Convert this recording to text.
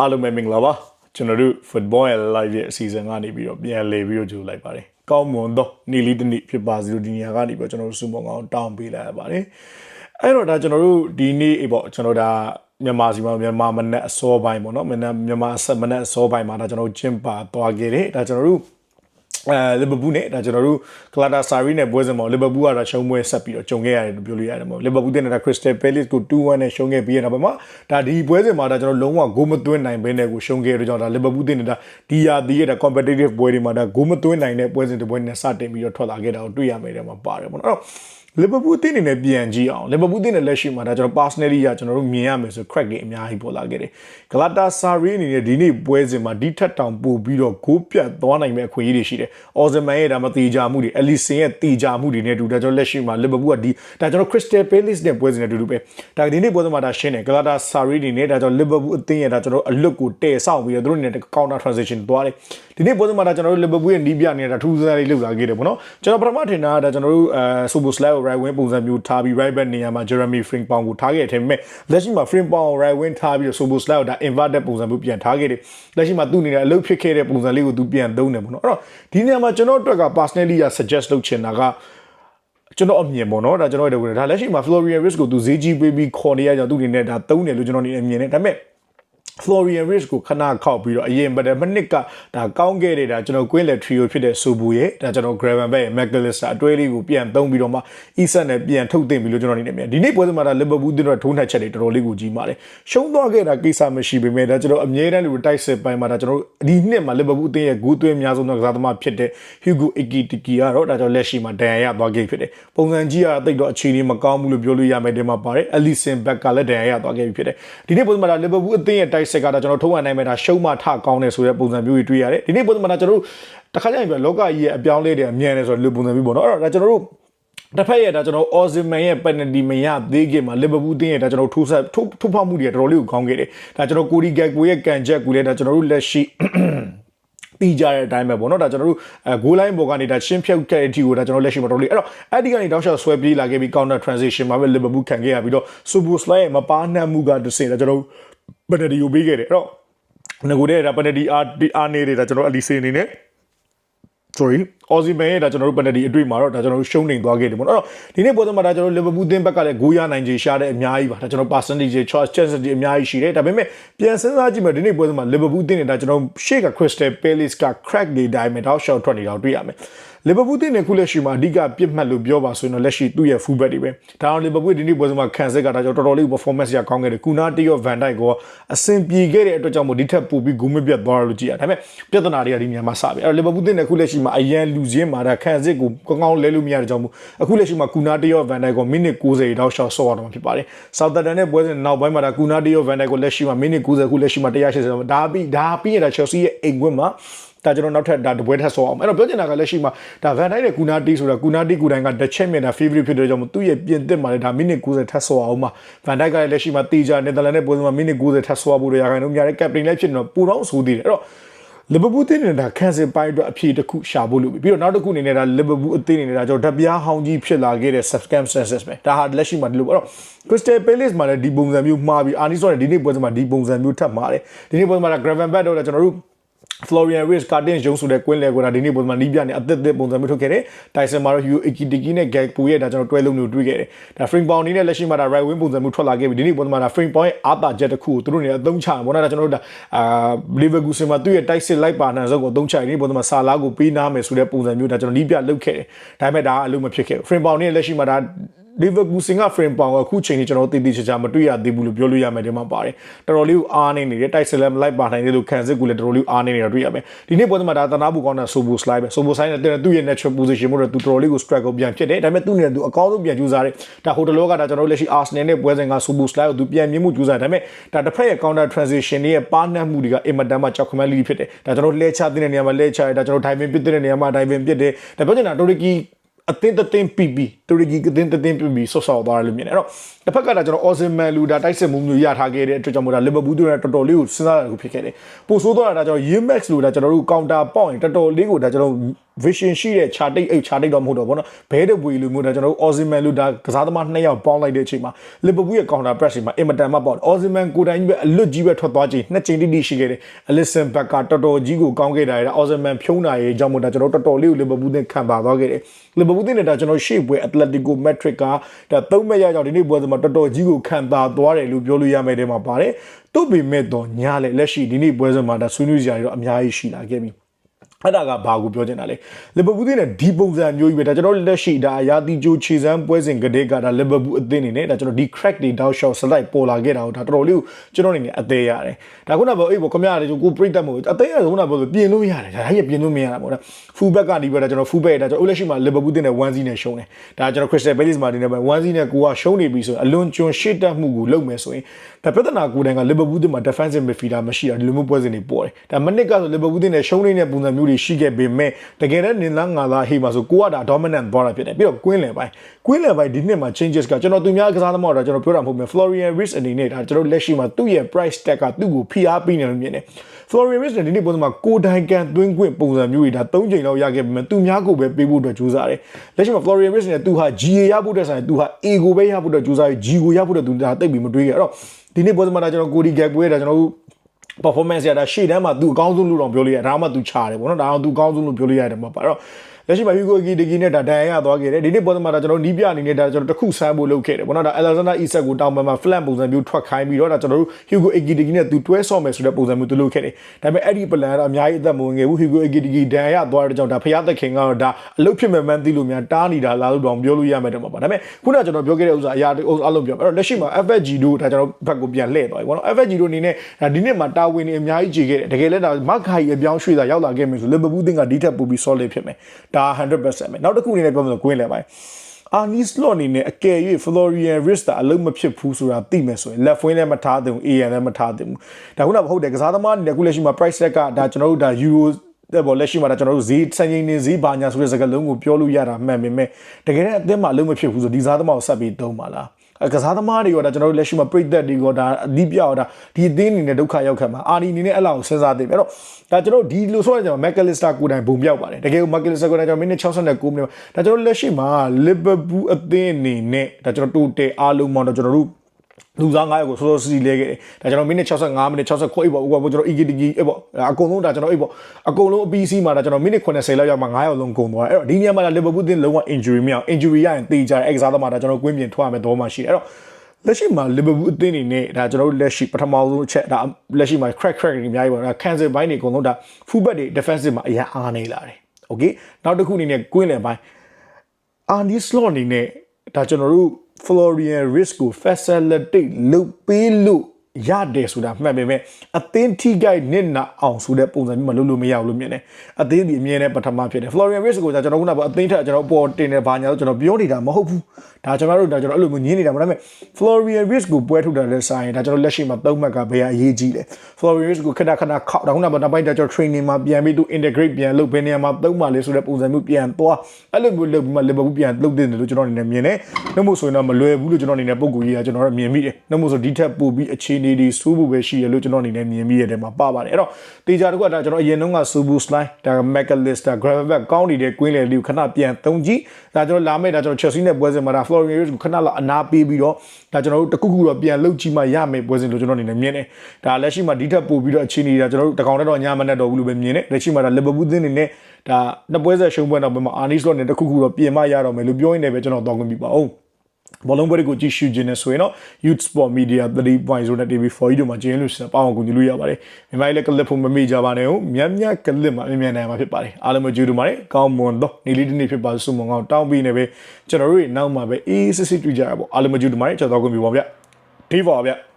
အားလုံးပဲမင်္ဂလာပါကျွန်တော်တို့ football ရဲ့ live ရဲ့အစီအစဉ်ကနေပြီးတော့ပြန်လည်ပြီးတော့ကြိုလိုက်ပါတယ်ကောင်းမွန်သောနေ့လေးတစ်နေ့ဖြစ်ပါစေလို့ဒီနေရာကနေပြီးတော့ကျွန်တော်တို့စုမုံကောင်တောင်းပေးလိုက်ရပါတယ်အဲ့တော့ဒါကျွန်တော်တို့ဒီနေ့အေးပေါ့ကျွန်တော်ဒါမြန်မာစီမှာမြန်မာမနက်အစောပိုင်းပေါ့နော်မနက်မြန်မာဆက်မနက်အစောပိုင်းမှာဒါကျွန်တော်တို့ကျင်းပသွားခဲ့တယ်ဒါကျွန်တော်တို့ အဲလီဗာပူးနဲ့ဒါကျွန်တော်တို့ကလာတာဆာရီနဲ့ပွဲစဉ်မှာလီဗာပူးကတော့ရှုံးပွဲဆက်ပြီးတော့ကြုံခဲ့ရတယ်လို့ပြောလို့ရတယ်မို့လီဗာပူးတဲ့နေတာခရစ္စတယ်ပဲလစ်ကို2-1နဲ့ရှုံးခဲ့ပြီးရတာပါမှာဒါဒီပွဲစဉ်မှာဒါကျွန်တော်လုံးဝဂိုးမသွင်းနိုင်ဘဲနဲ့ကိုရှုံးခဲ့ရတော့ကြောင့်ဒါလီဗာပူးတဲ့နေတာဒီယာဒီရဲ့ဒါ competitive ပွဲတွေမှာဒါဂိုးမသွင်းနိုင်တဲ့ပွဲစဉ်တစ်ပွဲနဲ့စတင်ပြီးတော့ထွက်လာခဲ့တာကိုတွေ့ရမယ်တဲ့မှာပါတယ်ပေါ့နော်အဲ့တော့ လီဗာပူးအသင်းအနေနဲ့ပြန်ကြည့်အောင်လီဗာပူးအသင်းနဲ့လက်ရှိမှာဒါကျွန်တော် personally ကကျွန်တော်တို့မြင်ရမယ်ဆို crack တွေအများကြီးပေါ်လာခဲ့တယ်ဂလာတာဆာရီအနေနဲ့ဒီနေ့ပွဲစဉ်မှာဒီထက်တောင်ပို့ပြီးတော့ဂိုးပြတ်သွားနိုင်မဲ့အခွင့်အရေးတွေရှိတယ်အော်ဇမန်ရဲ့ဒါမတေချာမှုတွေအလီဆင်ရဲ့တေချာမှုတွေနဲ့တူဒါကျွန်တော်လက်ရှိမှာလီဗာပူးကဒီဒါကျွန်တော် Crystal Palace နဲ့ပွဲစဉ်နဲ့တူတူပဲဒါဒီနေ့ပွဲစဉ်မှာဒါရှင်းတယ်ဂလာတာဆာရီအနေနဲ့ဒါကျွန်တော်လီဗာပူးအသင်းရဲ့ဒါကျွန်တော်အလွတ်ကိုတည်ဆောက်ပြီးတော့သူတို့အနေနဲ့ counter transition သွားတယ်ဒီနေ့ပွဲစဉ်မှာဒါကျွန်တော်တို့လီဗာပူးရဲ့နီးပြနေတာထူးဆန်းလေးလုပ်လာခဲ့တယ်ပေါ့နော်ကျွန်တော်ပထမထင်တာကဒါကျွန်တော်တို့အဲဆိုဘိုစလိုက်ကို right wing ပုံစံမျိုးထားပြီး right back နေရာမှာ Jeremy Frimpong ကိုထားခဲ့တယ်ဒါပေမဲ့လက်ရှိမှာ Frimpong ကို right wing ထားပြီးတော့ဆိုဘိုစလိုက်ကိုဒါ inverted ပုံစံမျိုးပြန်ထားခဲ့တယ်လက်ရှိမှာသူ့အနေနဲ့အလုပ်ဖြစ်ခဲ့တဲ့ပုံစံလေးကိုသူပြန်သုံးတယ်ပေါ့နော်အဲ့တော့ဒီနေရာမှာကျွန်တော်အတွက်က personally က suggest လုပ်ချင်တာကကျွန်တော်အမြင်ပေါ့နော်ဒါကျွန်တော်ရဲ့ဒါလက်ရှိမှာ Florian Risk ကိုသူဈေးကြီးပေးပြီးခေါ်နေရကြသူအနေနဲ့ဒါသုံးတယ်လို့ကျွန်တော်အနေနဲ့မြင်တယ်ဒါပေမဲ့ Florian Rich ကိုခဏခောက်ပြီးတော့အရင်ပဒမနစ်ကဒါကောင်းခဲ့တဲ့ဒါကျွန်တော် Queen Le Trio ဖြစ်တဲ့ဆိုဘူရဲ့ဒါကျွန်တော် Graven Back ရဲ့ McAllister အတွဲလေးကိုပြန်သုံးပြီးတော့မှ Isak နဲ့ပြန်ထုတ်တင်ပြီးလို့ကျွန်တော်အနေနဲ့မြင်ဒီနေ့ပွဲစဉ်မှာဒါ Liverpool တင်တော့ထိုးနှက်ချက်တွေတော်တော်လေးကိုကြီးမာတယ်ရှုံးသွားခဲ့တာကိစ္စမရှိပေမဲ့ဒါကျွန်တော်အမြဲတမ်းလူတိုက်စစ်ပိုင်းမှာဒါကျွန်တော်ဒီနှစ်မှာ Liverpool အသင်းရဲ့ဂိုးသွင်းအများဆုံးသောကစားသမားဖြစ်တဲ့ Hugo Ekitike ကတော့ဒါကျွန်တော်လက်ရှိမှာဒဏ်ရာရသွားခဲ့ဖြစ်တယ်ပုံစံကြီးကတိတ်တော့အခြေအနေမကောင်းဘူးလို့ပြောလို့ရမယ်ဒီမှာပါတယ် Alisson Beck ကလည်းဒဏ်ရာရသွားခဲ့ပြီဖြစ်တယ်ဒီနေ့ပွဲစဉ်မှာဒါ Liverpool အသင်းရဲ့တိုက်စစ်ကဒါကျွန်တော်ထုံးဝနိုင်မဲ့ဒါရှုံးမထကောင်းတယ်ဆိုတဲ့ပုံစံမျိုးတွေတွေ့ရတယ်ဒီနေ့ပွဲစဉ်မှာဒါကျွန်တော်တို့တခါကျရင်ပြလောကကြီးရဲ့အပြောင်းလဲတွေအမြန်တယ်ဆိုတော့လူပုံစံမျိုးပေါ့နော်အဲ့တော့ဒါကျွန်တော်တို့တစ်ဖက်ရဲ့ဒါကျွန်တော်အော်ဇင်မန်ရဲ့ penalty မရသေးခင်မှာလီဗာပူးတင်းရဲ့ဒါကျွန်တော်ထိုးဆက်ထိုးထိုးဖောက်မှုတွေတော်တော်လေးကိုကောင်းခဲ့တယ်ဒါကျွန်တော်ကိုရီဂက်ကိုရဲ့ကန်ချက်ကိုလည်းဒါကျွန်တော်တို့လက်ရှိတီးကြတဲ့အတိုင်းပဲပေါ့နော်ဒါကျွန်တော်တို့အဲဂိုးလိုင်းပေါ်ကနေဒါရှင်းဖြုတ်ခဲ့တဲ့အထိကိုဒါကျွန်တော်လက်ရှိမှာတော်တော်လေးအဲ့တော့အဲ့ဒီကနေတောက်လျှောက်ဆွဲပြေးလာခဲ့ပြီး counter transition မှာပဲလီဗာပူးခံခဲ့ရပြီးတော့ super slide ရဲ့မပါနှံ့မှုကတစ်စင်ဒါကျွန်တော် တို့ penalty ကိုပေးခဲ့တယ်အဲ့တော့ငကိုတဲ့ဒါ penalty အားအားနေတဲ့ဒါကျွန်တော်အလီစေအနေနဲ့ sorry အော်ဇီမန်ရဲ့ဒါကျွန်တော်တို့ penalty အတွေ့မှာတော့ဒါကျွန်တော်တို့ရှုံးနေသွားခဲ့တယ်ပေါ့နော်အဲ့တော့ဒီနေ့ပွဲစဉ်မှာဒါကျွန်တော်တို့ Liverpool သင်းဘက်ကလည်းဂိုးရနိုင်ခြေရှားတဲ့အများကြီးပါဒါကျွန်တော် percentage choice chance တွေအများကြီးရှိတယ်ဒါပေမဲ့ပြန်စဉ်းစားကြည့်မယ်ဒီနေ့ပွဲစဉ်မှာ Liverpool သင်းနဲ့ဒါကျွန်တော်ရှေ့က Crystal Palace က crack တွေတိုင်းမဲ့တော့ shot ထွက်နေတာတွေ့ရမယ်လီဗာပူးတင်းနဲ့ခုလက်ရှိမှာအဓိကပြစ်မှတ်လို့ပြောပါဆိုရင်တော့လက်ရှိသူ့ရဲ့ full back တွေပဲဒါအောင်လီဗာပူးဒီနေ့ပွဲစဉ်မှာခံစစ်ကဒါကြောင့်တော်တော်လေး performance ရကောင်းခဲ့တယ်ကူနာတီရောဗန်ဒိုက်ကအဆင်ပြေခဲ့တဲ့အတွက်ကြောင့်မို့ဒီထက်ပိုပြီးဂိုးမပြတ်သွားလို့ကြည့်ရဒါပေမဲ့ပြဿနာတွေကဒီနေရာမှာစပြီအဲ့တော့လီဗာပူးတင်းနဲ့ခုလက်ရှိမှာအရန်လူစင်းမှာဒါခံစစ်ကိုကောင်းကောင်းလဲလို့မရတဲ့ကြောင့်မို့အခုလက်ရှိမှာကူနာတီရောဗန်ဒိုက်ကမိနစ်90တောက်ရှော့ဆော့ရတော့မှာဖြစ်ပါတယ်ဆောက်တန်တန်နဲ့ပွဲစဉ်နောက်ပိုင်းမှာဒါကူနာတီရောဗန်ဒိုက်ကိုလက်ရှိမှာမိနစ်90ခုလက်ရှိမှာ180ဒါပြီးဒါပြီးရတာ Chelsea ရဲ့အိမ်ခွင့်မှာဒါကျွန်တော်နောက်ထပ်ဒါတပွဲထပ်ဆောအောင်အဲ့တော့ပြောချင်တာကလက်ရှိမှာဒါဗန်ဒိုက်နဲ့ကူနာတီဆိုတာကူနာတီကူတိုင်းကတစ်ချက်မြင်တာ favorite ဖြစ်တဲ့ကြောင့်သူ့ရဲ့ပြင်သစ်မှာလည်းဒါမိနစ်90ထပ်ဆောအောင်မှာဗန်ဒိုက်ကလည်းလက်ရှိမှာတေချာနယ်သာလန်နဲ့ပွဲစဉ်မှာမိနစ်90ထပ်ဆောဖို့ရခိုင်တော့များတဲ့ captain လည်းဖြစ်နေတော့ပူတော့ဆိုသေးတယ်အဲ့တော့ လီဗာပူးတင်းနေတာခန်းစစ်ပိုင်းအတွက်အဖြေတစ်ခုရှာဖို့လုပ်ပြီးပြီးတော့နောက်တစ်ခုအနေနဲ့ဒါလီဗာပူးအသင်းနေတာကျွန်တော်ဓပြားဟောင်းကြီးဖြစ်လာခဲ့တဲ့ circumstances ပဲဒါဟာလက်ရှိမှာဒီလိုပေါ့တော့ Crystal Palace မှာလည်းဒီပုံစံမျိုးမှားပြီးအာနီဆိုတဲ့ဒီနေ့ပွဲစဉ်မှာဒီပုံစံမျိုးထပ်မှားတယ်ဒီနေ့ပွဲမှာ Gravenberch တော့ကျွန်တော်တို့ Florian Rich Carden ရုံးဆိုတဲ့ကွင်းလေကွာဒါဒီနေ့ပုံစံနီးပြနေအသက်သက်ပုံစံမျိုးထုတ်ခဲ့တယ်။ Tyson မှာတော့ Hugh Ekitike နဲ့ Gakpo ရဲ့ဒါကျွန်တော်တွဲလုံးမျိုးတွေ့ခဲ့တယ်။ဒါ Frame Pound နဲ့လက်ရှိမှာဒါ right wing ပုံစံမျိုးထွက်လာခဲ့ပြီဒီနေ့ပုံစံမှာဒါ Frame Pound ရဲ့အာသာချက်တစ်ခုကိုသူတို့နေအသုံးချဘောနော်ဒါကျွန်တော်တို့ဒါအာ Leverkusen မှာသူ့ရဲ့တိုက်စစ်လိုက်ပါနှံစုံကိုအသုံးချနေပုံစံမှာဆာလာကိုပေးနာမယ်ဆိုတဲ့ပုံစံမျိုးဒါကျွန်တော်နီးပြလုပ်ခဲ့တယ်။ဒါပေမဲ့ဒါအလုံးမဖြစ်ခဲ့ဘူး။ Frame Pound နဲ့လက်ရှိမှာဒါ Leverkusen က frame power ကအခုချိန်ကြီးကျွန်တော်တည်တည်ချာချာမတွေ့ရသေးဘူးလို့ပြောလို့ရမယ်ဒီမှာပါတယ်တော်တော်လေးကိုအားနေနေတယ်တိုက်စလက်လိုက်ပါနိုင်တယ်လို့ခံစစ်ကူလည်းတော်တော်လေးအားနေနေတာတွေ့ရမယ်ဒီနေ့ပွဲမှာဒါတနာဘူးကောင်းတဲ့ Sobo slide ပဲ Sobo slide နဲ့သူ့ရဲ့ natural position မို့တော့သူတော်တော်လေးကို strike ကိုပြန်ဖြစ်တယ်ဒါပေမဲ့သူ့နေသူအကောင်းဆုံးပြန်ကြိုးစားတယ်ဒါဟိုတလောကဒါကျွန်တော်လက်ရှိ Arsenal နဲ့ပွဲစဉ်က Sobo slide ကိုသူပြန်မြင်မှုကြိုးစားတယ်ဒါပေမဲ့ဒါတစ်ဖက်ရဲ့ counter transition တွေရဲ့ပါနှံ့မှုတွေကအင်မတန်မှကြောက်ခမန်းလေးဖြစ်တယ်ဒါကျွန်တော်လှဲချတဲ့နေရာမှာလှဲချတယ်ဒါကျွန်တော် diving ပစ်တဲ့နေရာမှာ diving ပစ်တယ်ဒါပြောချင်တာတိုရီကီအသင်းတသင်းပီပီတူရကီအသင်းတသင်းပီပီဆော့ဆော့သွားတယ်လို့မြင်တယ်အဲ့တော့တစ်ဖက်ကဒါကျွန်တော်အော်စင်မန်လူဒါတိုက်စစ်မှုမျိုးရထားခဲ့တဲ့အတွက်ကြောင့်မို့ဒါလီဗာပူးတို့နဲ့တော်တော်လေးကိုစဉ်းစားရခုဖြစ်ခဲ့တယ်ပိုဆိုးသွားတာဒါကျွန်တော် Yimax လို့ဒါကျွန်တော်တို့ကောင်တာပေါက်ရင်တော်တော်လေးကိုဒါကျွန်တော် vision ရှိတဲ့ chart တိတ်အိတ် chart တိတ်တော့မဟုတ်တော့ဘောနော်ဘဲတပွေလိုမျိုးဒါကျွန်တော်တို့ Osimhen လို့ဒါကစားသမားနှစ်ယောက်ပေါင်းလိုက်တဲ့အချိန်မှာ Liverpool ရဲ့ counter press တွေမှာအင်မတန်မှပေါ့ Osimhen ကိုယ်တိုင်ကြီးပဲအလွတ်ကြီးပဲထွက်သွားချိန်နှစ်ချိန်တိတိရှိခဲ့တယ် Alisson Becker တော်တော်ကြီးကိုကောင်းခဲ့တာရယ် Osimhen ဖြုံးတာရဲ့အကြောင်းမို့ဒါကျွန်တော်တို့တော်တော်လေးကို Liverpool နဲ့ခံပါသွားခဲ့တယ် Liverpool နဲ့ဒါကျွန်တော်ရှေ့ပွဲ Atletico Madrid ကဒါသုံးမဲ့ရကြောင့်ဒီနေ့ပွဲစဉ်မှာတော်တော်ကြီးကိုခံပါသွားတယ်လို့ပြောလို့ရမယ်တဲ့မှာပါတယ်တို့ပေမဲ့တော့ညာလေလက်ရှိဒီနေ့ပွဲစဉ်မှာဒါဆွေးနွေးစရာတွေတော့အများကြီးရှိလာခဲ့ပြီ အဲ့ဒါကဘာကိုပြောချင်တာလဲလီဗာပူးနဲ့ဒီပုံစံမျိုးကြီးပဲဒါကျွန်တော်လက်ရှိဒါအရာတီဂျိုခြေစမ်းပွဲစဉ်ကတည်းကဒါလီဗာပူးအသင်းနေနဲ့ဒါကျွန်တော်ဒီ crack တွေတောက်လျှောက် slide ပေါ်လာခဲ့တာကိုဒါတော်တော်လေးကိုကျွန်တော်အနေနဲ့အသေးရတယ်ဒါခုနကပြောအေးပေါ့ခမရတယ်ကိုပြိတက်မို့အသေးရခုနကပြောပြင်လို့ရတယ်ဒါကြီးပြင်လို့မရတာပေါ့ဒါ full back ကနေပြီးတော့ကျွန်တော် full back ဒါကျွန်တော်လက်ရှိမှာလီဗာပူးနဲ့1 0နဲ့ရှုံးတယ်ဒါကျွန်တော် Crystal Palace မှာဒီနေ့ပဲ1 0နဲ့ကိုကရှုံးနေပြီဆိုရင်အလွန်ကျွန်းရှေ့တက်မှုကိုလုပ်မယ်ဆိုရင်ဒါပြဿနာကိုယ်တိုင်ကလီဗာပူးမှာ defensive midfielder မရှိတာဒီလိုမျိုးပွဲစဉ်တွေပေါ်တယ်ဒါမနစ်ကဆိုလီဗာပူးနဲ့ရှုံးနေတဲ့ပုံစံမျိုးတွေရှိခဲ့ပေမဲ့တကယ်တမ်းနင်လားငါလားဟေးမှာဆိုကိုကဒါ dominant သွားတာဖြစ်တယ်ပြီးတော့ကွင်းလယ်ပိုင်းကွင်းလယ်ပိုင်းဒီနှစ်မှာ changes ကကျွန်တော်သူများကစားသမားတော့ကျွန်တော်ပြောတာမဟုတ်ဘူး Florian Wirtz အနေနဲ့ဒါကျွန်တော်လက်ရှိမှာသူ့ရဲ့ price tag ကသူ့ကိုဖိအားပေးနေလို့မြင်တယ် Florian Wirtz နဲ့ဒီနေ့ပုံစံမှာကိုတိုင်ကန်သွင်းခွင့်ပုံစံမျိုးတွေဒါ၃ချိန်လောက်ရခဲ့ပေမဲ့သူများကိုပဲပေးဖို့အတွက်ကြိုးစားတယ်လက်ရှိမှာ Florian Wirtz နဲ့သူဟာ GA ရဖို့အတွက်ဆိုင်သူဟာ A ကိုပဲရဖို့အတွက်ကြိုးစားပြီး G ကိုရဖို့အတွက်သူဒါတိတ်ပြီးမတွေးခဲ့အဲ့တော့ဒီနေ့ပုံစံမှာဒါကျွန်တော်ကိုဒီဂက်ကွေးဒါကျွန်တော်တို့ performance ရတာရှေ့တန်းမှာသူအကောင်းဆုံးလို့တော့ပြောလို့ရတယ်ဒါမှသူချတယ်ပေါ့နော်ဒါအောင်သူအကောင်းဆုံးလို့ပြောလို့ရတယ်မှာပါအဲ့တော့ လက်ရှိမှာ Hugo Egi Degi နဲ့ဒါဒန်ရသွားခဲ့တယ်ဒီနေ့ပေါ်မှာဒါကျွန်တော်နီးပြအနေနဲ့ဒါကျွန်တော်တခုဆန်းဖို့လုပ်ခဲ့တယ်ပေါ့နော်ဒါ Alexander Isak ကိုတောင်းပန်မှာ flank ပုံစံမျိုးထွက်ခိုင်းပြီးတော့ဒါကျွန်တော်တို့ Hugo Egi Degi နဲ့သူတွဲဆော့မယ်ဆိုတဲ့ပုံစံမျိုးသူလုပ်ခဲ့တယ်ဒါပေမဲ့အဲ့ဒီ plan ကတော့အများကြီးအသက်မဝင်ခဲ့ဘူး Hugo Egi Degi ဒန်ရသွားတဲ့ကြောင့်ဒါဖျားသက်ခင်ကတော့ဒါအလုပ်ဖြစ်မဲ့မှန်းသိလို့များတားနေတာလားလို့တော့ပြောလို့ရမယ်တော့ပါဒါပေမဲ့ခုနကကျွန်တော်ပြောခဲ့တဲ့ဥစ္စာအရာအလုံးပြောအဲ့တော့လက်ရှိမှာ FFG တို့ဒါကျွန်တော်ဘက်ကိုပြန်လှည့်သွားပြီပေါ့နော် FFG တို့အနေနဲ့ဒါဒီနေ့မှာတာဝန်နေအများကြီးကြေခဲ့တယ်တကယ်လည်းဒါမက်ခိုင်အပြောင်းရွှေ့တာရောက်လာခဲ့မယ်ဆိုလီဗာပူးတင်ကဒီထက်ပိုပြီး solid ဖြစ်မယ်ဒါ100%ပဲနောက်တစ်ခုအနေနဲ့ပြောမယ်ဆိုကွင်းလဲပိုင်းအာနီစလော့အနေနဲ့အကယ်၍ Florian Rista အလုံးမဖြစ်ဘူးဆိုတာသိမယ်ဆိုရင် left wing လည်းမထားသင့်ဘူး AN လည်းမထားသင့်ဘူးဒါခုနကဟုတ်တယ်ကစားသမားအနေနဲ့ခုလက်ရှိမှာ price tag ကဒါကျွန်တော်တို့ဒါ euro တဲ့ပေါ်လက်ရှိမှာဒါကျွန်တော်တို့ဈေးစံချိန်နေဈေးဘာညာဆိုတဲ့စကားလုံးကိုပြောလို့ရတာမှန်ပေမဲ့တကယ်တော့အသင်းမှာအလုံးမဖြစ်ဘူးဆိုဒီစားသမားကိုဆက်ပြီးသုံးပါလား ကစားသမားတွေရောဒါကျွန်တော်တို့လက်ရှိမှာပြိသက်တွေရောဒါအဓိပြရောဒါဒီအသင်းအနေနဲ့ဒုက္ခရောက်ခံမှာအာဒီအနေနဲ့အဲ့လောက်စဉ်းစားသိပြီအဲ့တော့ဒါကျွန်တော်ဒီလိုဆိုရကြမှာမက်ကလစ္စတာကိုတိုင်ဘုံပြောက်ပါတယ်တကယ်ကိုမက်ကလစ္စတာကိုတိုင်ကျွန်တော်မိနစ်69မိနစ်ဒါကျွန်တော်လက်ရှိမှာလီဗာပူးအသင်းအနေနဲ့ဒါကျွန်တော်တိုတယ်အားလုံးမှာတော့ကျွန်တော်တို့ လူစား900ကိုစောစောစီစီလဲခဲ့တယ်ဒါကျွန်တော်မိနစ်65မိနစ်60ခွအိပေါ့ဥပမာကျွန်တော် EGDG အေးပေါ့အကုန်လုံးဒါကျွန်တော်အေးပေါ့အကုန်လုံးအပီးစီးမှာဒါကျွန်တော်မိနစ်80လောက်ရောက်မှ900လုံးကုန်သွားတယ်အဲ့တော့ဒီနေရာမှာဒါလီဗာပူးတင်လုံးဝ injury မရအောင် injury ရရင်တေးကြတယ်အဲ့ကစားသမားဒါကျွန်တော်ကွင်းပြင်ထွက်ရမယ်တော့မှရှိတယ်အဲ့တော့လက်ရှိမှာလီဗာပူးအသင်းအနေနဲ့ဒါကျွန်တော်တို့လက်ရှိပထမဆုံးအချက်ဒါလက်ရှိမှာ crack crack တွေအများကြီးပေါ့ဒါ cancel ဘိုင်းတွေအကုန်လုံးဒါ full back တွေ defensive မှာအရင်အားနေလာတယ် okay နောက်တစ်ခုအနေနဲ့ကွင်းလယ်ပိုင်း Arnie Slot အနေနဲ့ဒါကျွန်တော်တို့ Florian Risk ကို facilitate လုပ်ပေးလို့ ရတယ်ဆိုတာမှန်ပေမဲ့အသင်းထိကြိုက်နစ်နာအောင်ဆိုတဲ့ပုံစံမျိုးမလုပ်လို့မရဘူးလို့မြင်တယ်အသင်းဒီအမြင်နဲ့ပထမဖြစ်တယ် Florian Risk ကိုကျွန်တော်ခုနကအသင်းထက်ကျွန်တော်ပေါ်တင်နေဘာညာလို့ကျွန်တော်ပြောနေတာမဟုတ်ဘူးဒါကျွန်တော်တို့ဒါကျွန်တော်အဲ့လိုမျိုးညင်းနေတာမဟုတ်ဒါပေမဲ့ Florian Risk ကိုပွဲထုတ်တာလဲဆိုင်ဒါကျွန်တော်လက်ရှိမှာသုံးမှတ်ကဘယ်အရေးကြီးလဲ Florian Risk ကိုခဏခဏခောက်ဒါခုနကနောက်ပိုင်းဒါကျွန်တော် training မှာပြန်ပြီးသူ integrate ပြန်လုပ်ဘယ်နေရာမှာသုံးမှလဲဆိုတဲ့ပုံစံမျိုးပြန်သွားအဲ့လိုမျိုးလုပ်ပြီးမှ Liverpool ပြန်လုပ်တင်တယ်လို့ကျွန်တော်အနေနဲ့မြင်တယ်နှမို့ဆိုရင်တော့မလွယ်ဘူးလို့ကျွန်တော်အနေနဲ့ပုံကူကြီးကကျွန်တော်တို့မြင်မိတယ်နှမို့ဆိုဒီထက်ပိုပြီးအခြေအနေတွေစိုးဖို့ပဲရှိရလို့ကျွန်တော်အနေနဲ့မြင်မိရတယ်မှာပါပါတယ်အဲ့တော့တေချာတခုကဒါကျွန်တော်အရင်တုန်းက Subu Slide ဒါ McAllister Gravenberch ကောင်းနေတဲ့ Queen လေလေးကိုခဏပြန်သုံးကြည့်ဒါကျွန်တော်လာမယ့်ဒါကျွန်တော် Chelsea နဲ့ပွဲစဉ်မှာဒါ Florian Wirtz ကိုခဏလောက်အနာပေးပြီးတော့ဒါကျွန်တော်တို့တခုခုတော့ပြန်လှုပ်ကြည့်မှရမယ်ပွဲစဉ်လို့ကျွန်တော်အနေနဲ့မြင်တယ်ဒါလက်ရှိမှာဒီထက်ပိုပြီးတော့အခြေအနေဒါကျွန်တော်တို့တကောင်တော့ညမနဲ့တော့ဘူးလို့ပဲမြင်တယ်လက်ရှိမှာဒါ Liverpool သင်းနေနဲ့ဒါနှစ်ပွဲဆက်ရှုံးပွဲတော့ဘယ်မှာ Arnie Slot နဲ့တခုခုတော့ပြင်မရတော့မယ်လို့ပြောရင်းနဲ့ပဲကျွန်တော်တောင်းခွင့်ပြပါအောင် ဘောလုံးပွဲကိုကြည့်ရှုခြင်းနဲ့ဆိုရင်တော့ Youth Sport Media 3.0နဲ့ TV4 တို့မှာကျင်းလို့စပေါင်းကူညီလို့ရပါတယ်။မြန်မာလည်းကလစ်ဖို့မမေ့ကြပါနဲ့ဟုတ်မြတ်မြတ်ကလစ်မှာအမြင်နိုင်မှာဖြစ်ပါတယ်။အားလုံးမကြည့်လို့ပါတယ်။ကောင်းမွန်တော့နေလေးတစ်နေ့ဖြစ်ပါစုံမအောင်တောင်းပြီးနေပဲကျွန်တော်တို့နောက်မှာပဲအေးစစ်စစ်တွေ့ကြရပါအားလုံးမကြည့်လို့ပါတယ်ကျွန်တော်တို့ကွန်ပျူတာဗျ။ဒီပါဗျ။